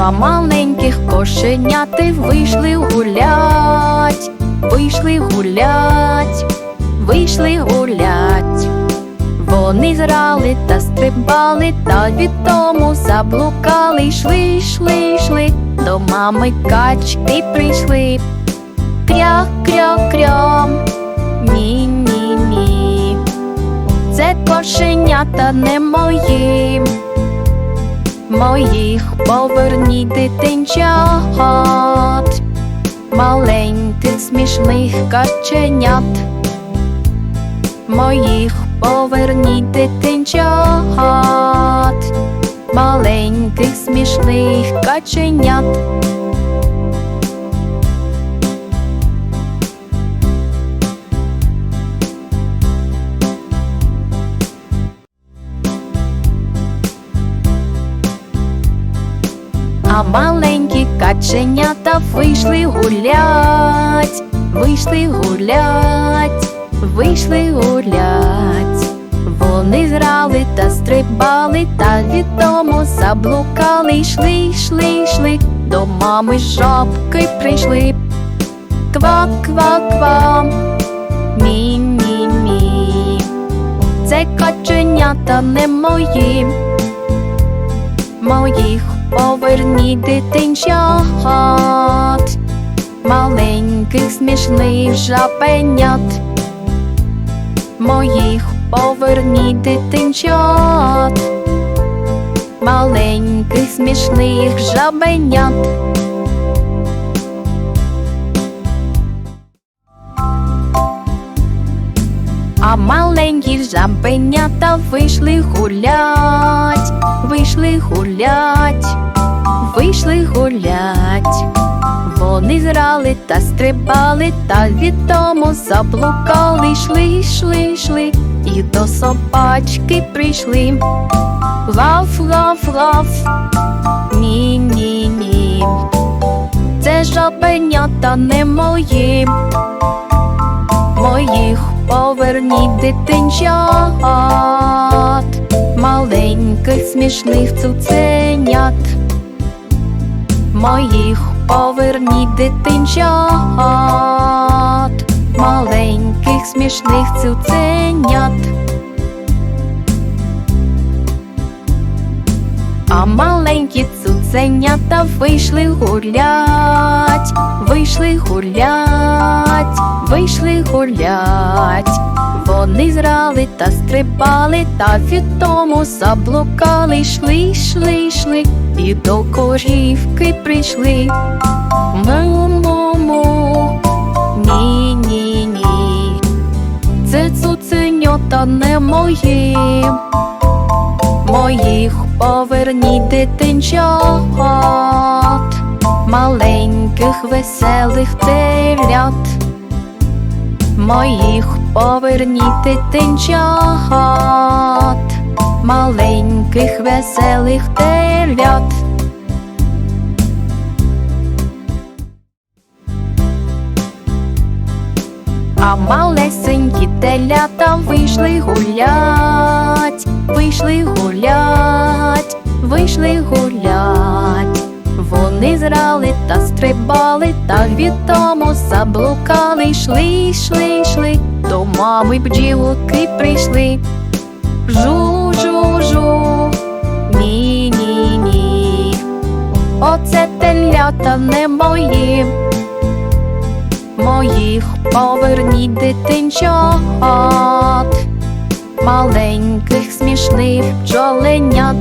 Два маленьких кошеняти вийшли гулять, вийшли гулять, вийшли гулять. Вони зрали та стрибали, та від тому заблукали, йшли, йшли, йшли, до мами качки прийшли. Кря, кря, кря, ні, ні, ні. Це кошенята не мої. Моїх поверніть дитинчат, маленьких смішних каченят. Моїх поверніть дитинчат, маленьких смішних каченят. Маленькі каченята вийшли гулять, вийшли гулять, вийшли гулять. Вони зрали та стрибали, та від дому заблукали, йшли, йшли, йшли, до мами жабки прийшли. Ква, ква, ква, мі, мі, мі. Це каченята не мої моїх поверніть дитинчат, маленьких смішних жабенят, моїх поверніть дитинчат, маленьких смішних жабенят. А маленькі жабенята вийшли гулять, вийшли гулять, вийшли гулять. Вони зрали та стрибали, та від дому заблукали, йшли, йшли, йшли, і до собачки прийшли. Лав, лав, лав, ні, ні, ні. Це жабенята не мої поверніть дитинчат, маленьких смішних цуценят, моїх поверніть дитинчат, маленьких смішних цуценят. А маленькі цуценята вийшли гулять, вийшли гулять, вийшли гулять. Вони зрали та стрибали, та від тому заблукали, йшли, йшли, йшли, і до корівки прийшли. Му-му-му, ні, ні, ні. Це цуценята не мої моїх поверніть дитинчат, маленьких веселих телят, моїх поверніть дитинчат, маленьких веселих телят. А малесенькі телята вийшли гулять, вийшли гулять, вийшли гулять. Вони зрали та стрибали, та від заблукали, йшли, йшли, йшли, до мами бджілки прийшли. Жу, жу, жу, ні, ні, ні. Оце телята не мої моїх поверніть дитинчат, маленьких смішних бджоленят,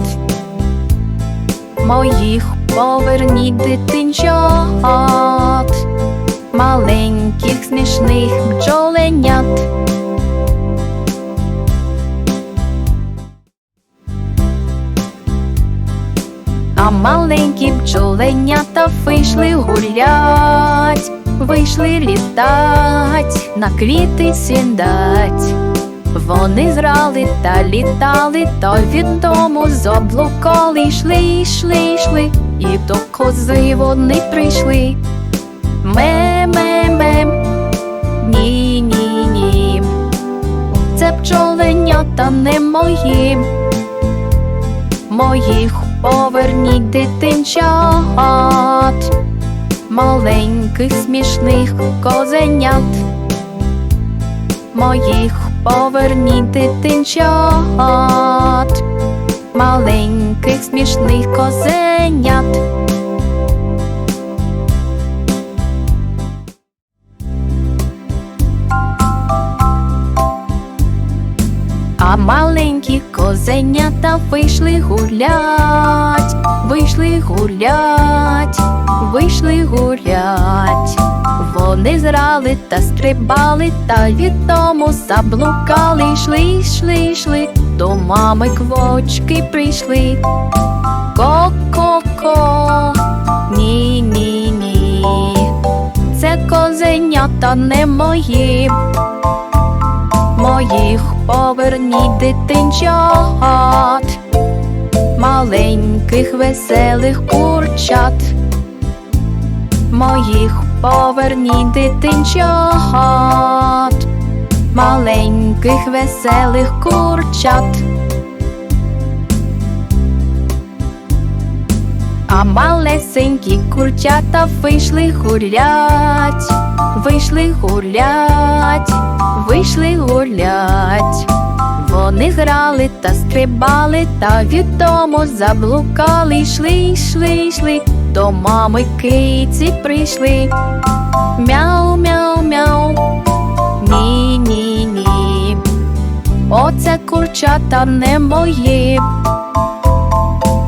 моїх поверніть дитинчат, маленьких смішних бджоленят. А маленькі бджоленята вийшли гулять, вийшли літать, на квіти сідать. Вони зрали та літали, то від дому заблукали, йшли, йшли, йшли, і до кози вони прийшли. Ме-ме-мем, ні, ні, ні. Це пчоленята не мої, моїх поверніть дитинчат, маленьких смішних козенят, моїх поверніть дитинчат, маленьких смішних козенят. А маленькі козенята вийшли гулять, вийшли гулять, вийшли гулять. Вони зрали та стрибали, та від тому заблукали, йшли, йшли, йшли, до мами квочки прийшли. Ко-ко-ко, ні, ні, ні. Це козенята не мої моїх поверніть дитинчат, маленьких веселих курчат, моїх поверніть дитинчат, маленьких веселих курчат. А малесенькі курчата вийшли гулять, вийшли гулять, вийшли гулять. Вони грали та стрибали, та від дому заблукали, йшли, йшли, йшли, до мами киці прийшли. Мяу, мяу, мяу. Ні, ні, ні. Оце курчата не мої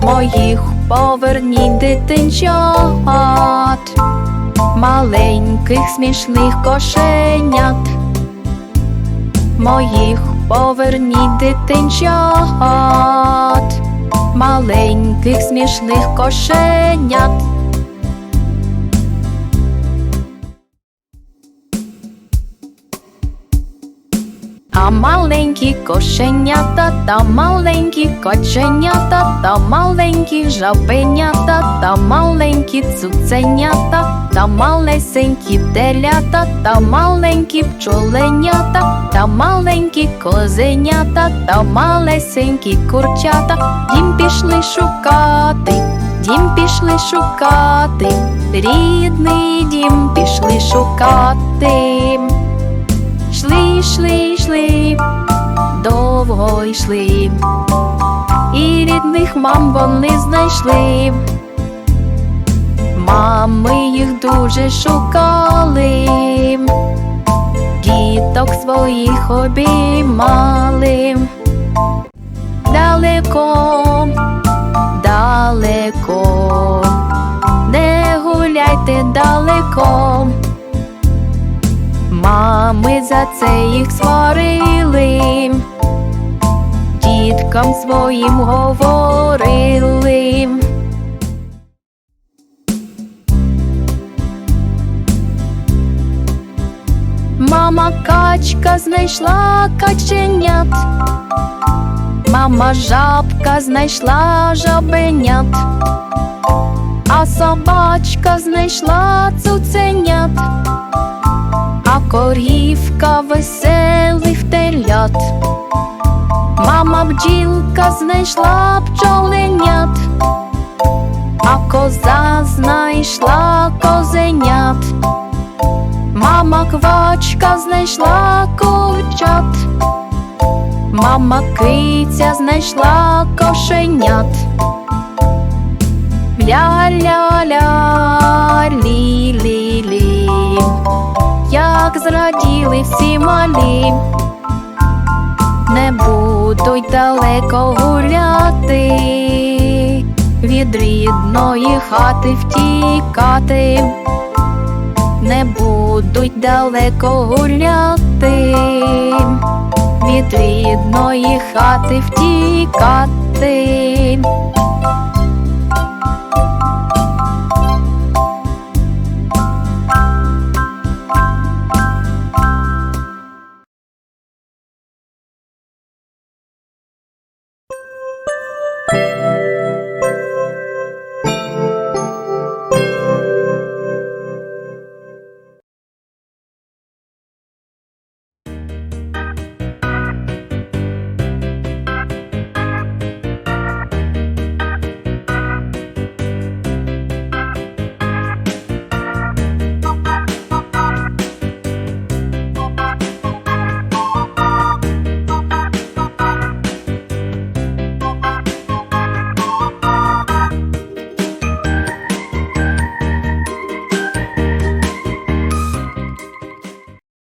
моїх поверніть дитинчат, маленьких смішних кошенят, моїх поверніть дитинчат, маленьких смішних кошенят. А маленькі кошенята та маленькі коченята та маленькі жабенята та маленькі цуценята та малесенькі телята та маленькі пчоленята та маленькі козенята та малесенькі курчата дім пішли шукати, дім пішли шукати, рідний дім пішли шукати. Йшли, йшли, йшли, довго йшли, і рідних мам вони знайшли. Мами їх дуже шукали, діток своїх обіймали. Далеко, далеко, не гуляйте далеко. Мами за це їх сварили, діткам своїм говорили. Мама качка знайшла каченят, мама жабка знайшла жабенят, а собачка знайшла цуценят а корівка веселих телят. Мама бджілка знайшла пчоленят, а коза знайшла козенят. Мама квачка знайшла курчат, мама киця знайшла кошенят. Ля-ля-ля, лі-лі-лі як зраділи всі малі, не будуть далеко гуляти, від рідної хати втікати, не будуть далеко гуляти, від рідної хати втікати.